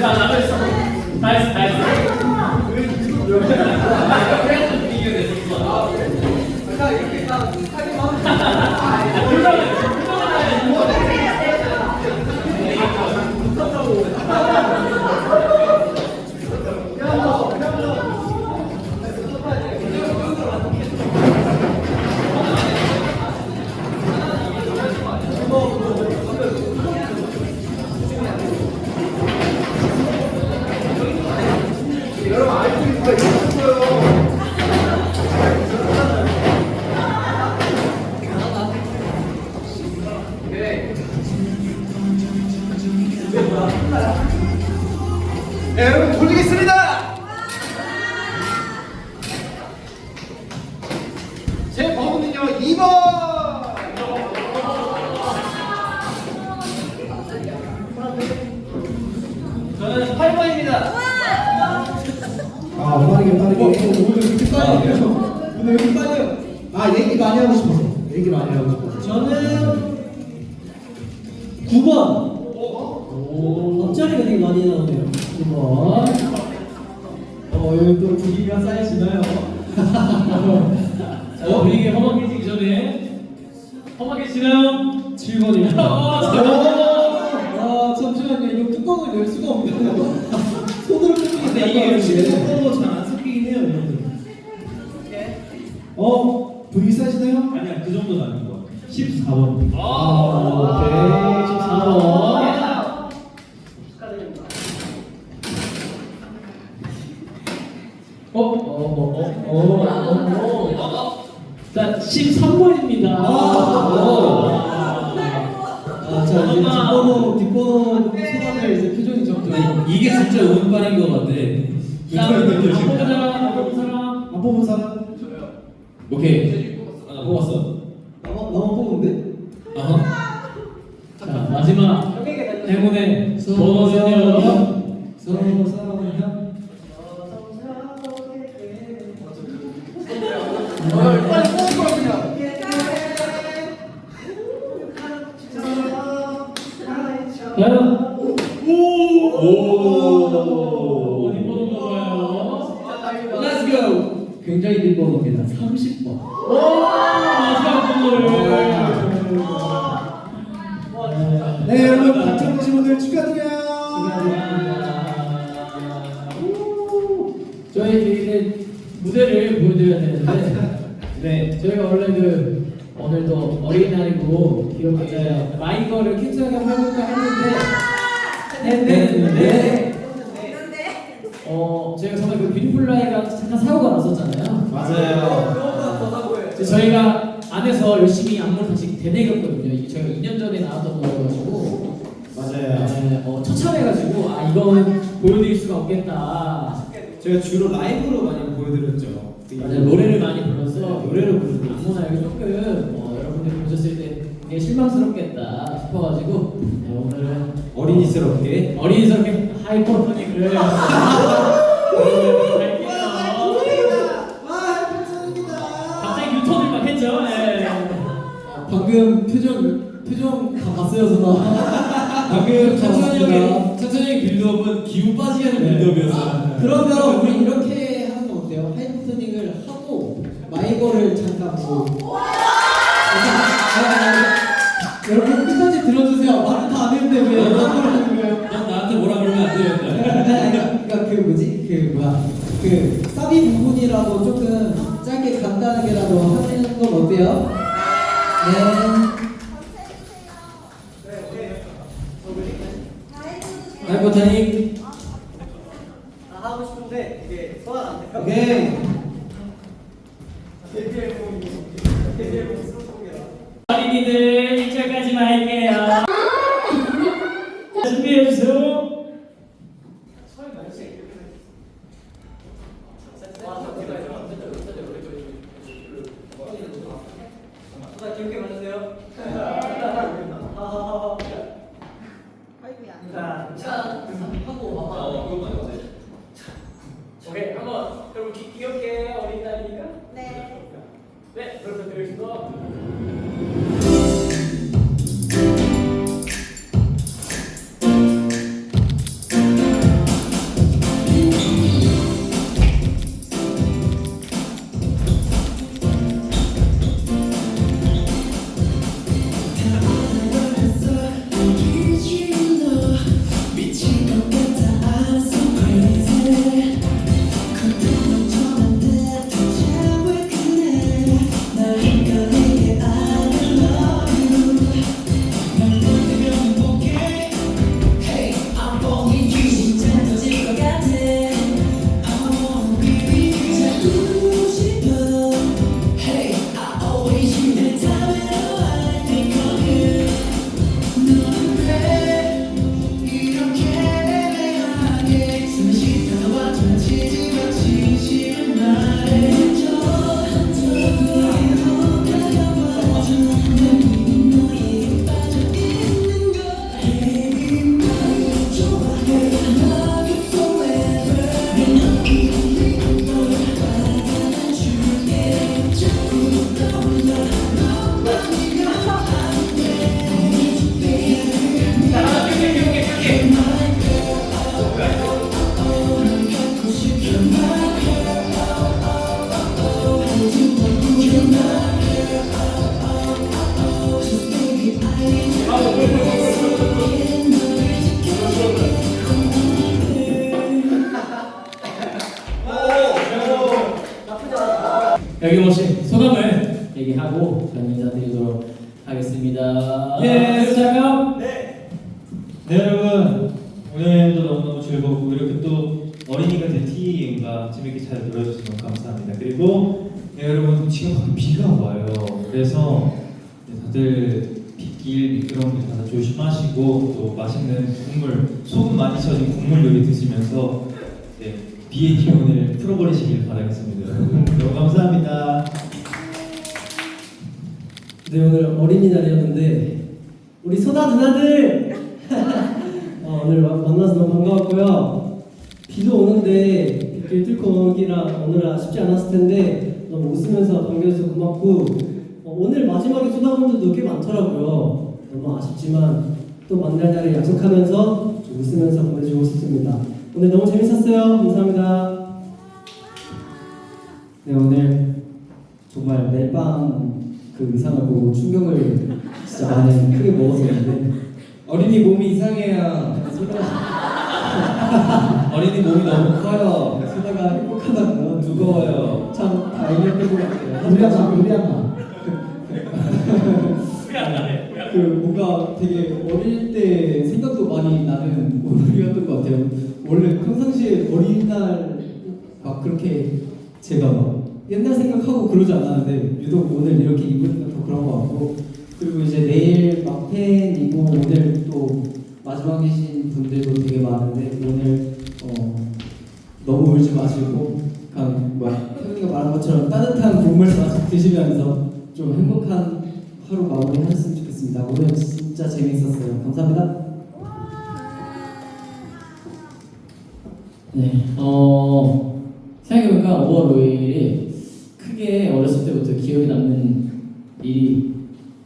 다 했어, 다 했어. 그래서 비교 됐어. 여러분 자, 분위기 험하게지기 전에 험하게지나요? 7번입니다. 아 잠시만요 이거 뚜껑을 열 수가 없네요 손으로 뜯기는 근데 이게 뚜껑으로 잘안 섞이긴 해요 여러분 어? 분위기 쌓이시나요? 아니야 그 정도는 아닌 것 같아 14번 아, 오케이. 14번. 어? 어, 어, 어, 어, 어, 어. 자, 13번입니다. 아, 자 이제 뒷번호 뒷번호 소감을 이제 표정이 점점 이게 진짜 운빨인 것 같아 자, 안 뽑은 사람, 안 뽑은 사람. 안 뽑은 사람? 오케이 보여드려야 되는데 네 저희가 원래 그 오늘도 어린이날이고 이렇게 마이거를 한번 해볼까 했는데 했는데 어 저희가 전에 그 빈플라이가 잠깐 사고가 났었잖아요. 맞아요 저희가 안에서 열심히 안무를 다시 되뇌겼거든요. 이게 저희가 2년 전에 나왔던 거여가지고 맞아요 네, 어, 처참해가지고 아 이거는 보여드릴 수가 없겠다. 제가 주로 라이브로 많이 보여드렸죠 맞아요. 노래를 많이 불러서 노래를 부르는 안무나 이게 조금 어, 여러분들이 보셨을 때 이게 실망스럽겠다 싶어가지고 네, 오늘은 어린이스럽게. 어린이스럽게 하이퍼토닉을 갑자기 유턴을 막 했죠. 네. 방금 표정 표정 다 봤어요, 누나. 방금 천천히 천천히 빌드업은 기운 빠지게 하는 빌드업이었어 그러면 우리 이렇게 어때요? 하이퍼토닝을 하고 마이거를 잠깐 뭐 여러분 끝까지 들어주세요. 말은 다 안 했는데 왜걸 하는 거예요? 넌 나한테 뭐라 그러면 안 되었나요? 그러니까 그 뭐지 그 뭐야 그 사비 부분이라도 조금 짧게 간단하게라도 하는 건 어때요? 네. 하이퍼타 여김없이 소감을? 얘기하고 저는 인사드리도록 하겠습니다. 예. 자, 네. 여러분. 오늘도 너무너무 즐겁고 이렇게 또 어린이가 된 T가 재밌게 잘 놀아주셔서 너무 감사합니다. 그리고 네, 여러분 지금 비가 와요. 그래서 네, 다들 빗길 미끄러운 다들 조심하시고 또 맛있는 국물 소금 많이 쳐진 국물 요리 드시면서 네, 비의 기운을 풀어버리시길 바라겠습니다 너무 감사합니다 네 오늘 어린이날이었는데 우리 소다 누나들 어, 오늘 마- 만나서 너무 반가웠고요. 비도 오는데 빗길 뚫고 오기라 오늘은 쉽지 않았을 텐데 너무 웃으면서 반겨줘서 고맙고 어, 오늘 마지막에 소다분들도 꽤 많더라고요. 너무 아쉽지만 또 만날 날을 약속하면서 좀 웃으면서 보내주고 싶습니다. 오늘 너무 재밌었어요. 감사합니다. 네 오늘 정말 밤그 의상을 보고 충격을 진짜 많이 크게 먹었었는데 어린이 몸이 이상해요. 어린이 몸이 너무 커요 소다가 행복하다고요. 무거워요 참 다행이었던 것 같아요. 우리 아마 우리 아마. 그 뭔가 되게 어릴 때 생각도 많이 나는 오늘이었던 것 같아요. 원래 어린이날 막 그렇게 제가 막 옛날 생각하고 그러지 않았는데 유독 오늘 이렇게 입으니까 더 그런 것 같고 그리고 이제 내일 막 팬이고 오늘 또 마지막 계신 분들도 되게 많은데 오늘 어 너무 울지 마시고 태훈이가 말한 것처럼 따뜻한 국물 드시면서 좀 행복한 하루 마무리 하셨으면 좋겠습니다. 오늘 진짜 재미있었어요. 감사합니다. 어, 생각해보니까 5월 5일이 크게 어렸을 때부터 기억에 남는 일이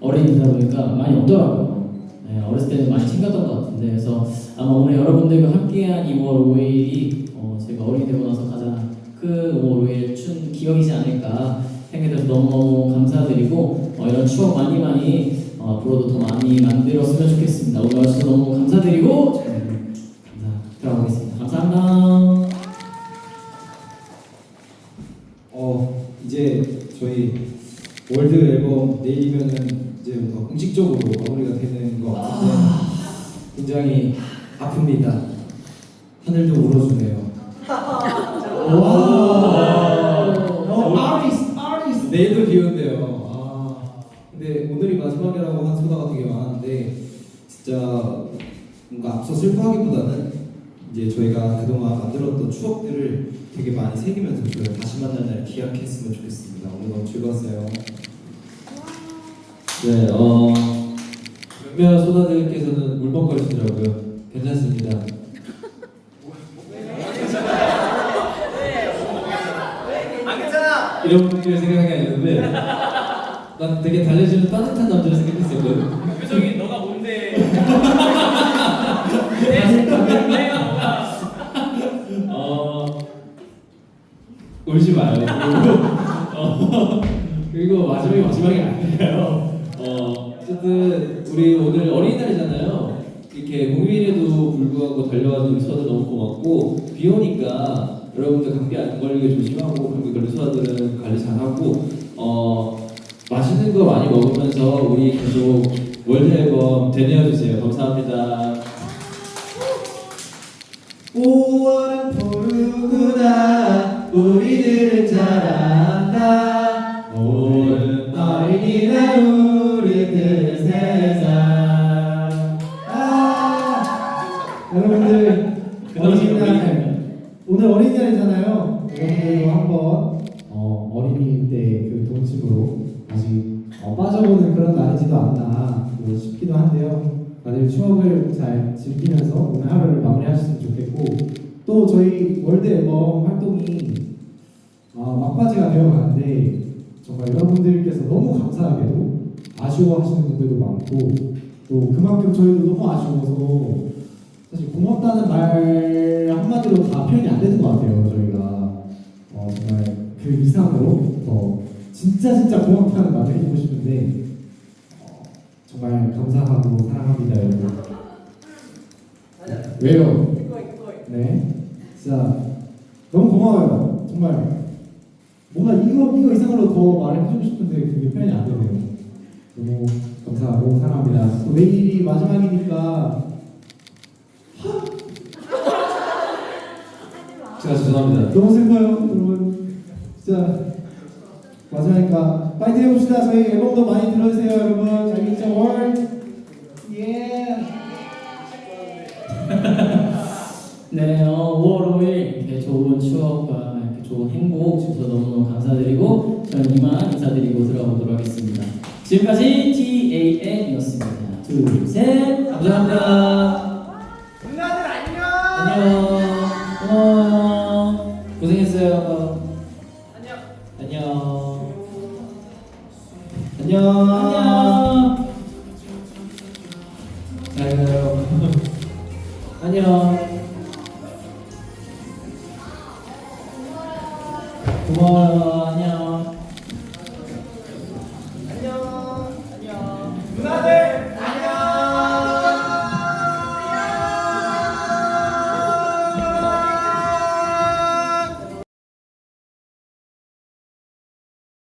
어린이다 보니까 많이 없더라고요. 네, 어렸을 때는 많이 챙겼던 것 같은데, 그래서 아마 오늘 여러분들과 함께한 2월 5일이 어, 제가 어린이 되고 나서 가장 큰 5월 5일 춘 기억이지 않을까 생각이 들어서 너무너무 감사드리고, 어, 이런 추억 많이 많이 어, 앞으로도 더 많이 만들었으면 좋겠습니다. 오늘 와주셔서 너무 감사드리고, 감사 들어보겠습니다. 감사합니다. 월드 앨범 내일이면은 이제 뭔가 공식적으로 마무리가 되는 것 같은데 굉장히 아픕니다. 하늘도 울어주네요. 어, 아리스, 아리스. 내일도 비 온대요. 아, 근데 오늘이 마지막이라고 한 소다가 되게 많았는데 진짜 뭔가 앞서 슬퍼하기보다는 이제 저희가 그동안 만들었던 추억들을 되게 많이 새기면서 저희가 다시 만날 날 기약했으면 좋겠습니다. 오늘 너무 즐거웠어요. 네, 어 몇몇 소다들께서는 울먹거리시더라고요. 괜찮습니다. 안 괜찮아. 이런 분들 생각이 아니었는데 난 되게 달래주는 따뜻한 남자를 생각했었거든. 어, 그리고 마지막이 마지막이 아니에요. 어 어쨌든 우리 오늘 어린이날이잖아요. 이렇게 공휴일에도 불구하고 달려와준 우리 수아들 너무 고맙고 비 오니까 여러분들 감기 안 걸리게 조심하고 감기 걸린 수아들은 관리 잘하고 어 맛있는 거 많이 먹으면서 우리 계속 월드 앨범 되뇌어 주세요. 감사합니다. 5월은 푸르구나 우리들은 자란다. 5월은 어린이날 우리들 세상. 아 여러분들 어린이날. 오늘 어린이날이잖아요. 여러분들도 한번 어, 어린이 때그 동심으로 다시 어, 빠져보는 그런 날이지도 않나 뭐 싶기도 한데요. 다들 추억을 잘 즐기면서 오늘 하루를 마무리하셨으면 좋겠고 또 저희 월드 앨범 활동이 아, 막바지가 되어가는데 정말 여러분들께서 너무 감사하게도 아쉬워하시는 분들도 많고 또 그만큼 저희도 너무 아쉬워서 사실 고맙다는 말 한마디로 다 표현이 안 되는 것 같아요 저희가. 어, 정말 그 이상으로 더 진짜 진짜 고맙다는 말을 해주고 싶은데 어, 정말 감사하고 사랑합니다 여러분. 왜요? 네? 진짜 너무 고마워요. 정말 이거 이거 이상으로 더 말을 해주고 싶은데 그게 표현이 안 되네요 너무 감사하고 사랑합니다 또 내일이 마지막이니까 제가 죄송합니다. 너무 슬퍼요, 여러분. 진짜 마지막이니까 파이팅 해봅시다. 저희 앨범도 많이 들어주세요, 여러분. 알겠죠? 월. 예. 네, 어, 5월 5일 이렇게 좋은 추억과 좋은 행복 주셔서 너무너무 감사드리고 저는 이만 인사드리고 들어가보도록 하겠습니다. 지금까지 TAN이었습니다. 둘, 셋, 감사합니다. 누나들 안녕. 안녕. 고마워요. 고생했어요. 안녕. 안녕. 안녕 안녕. 잘 가요 안녕. 고마워요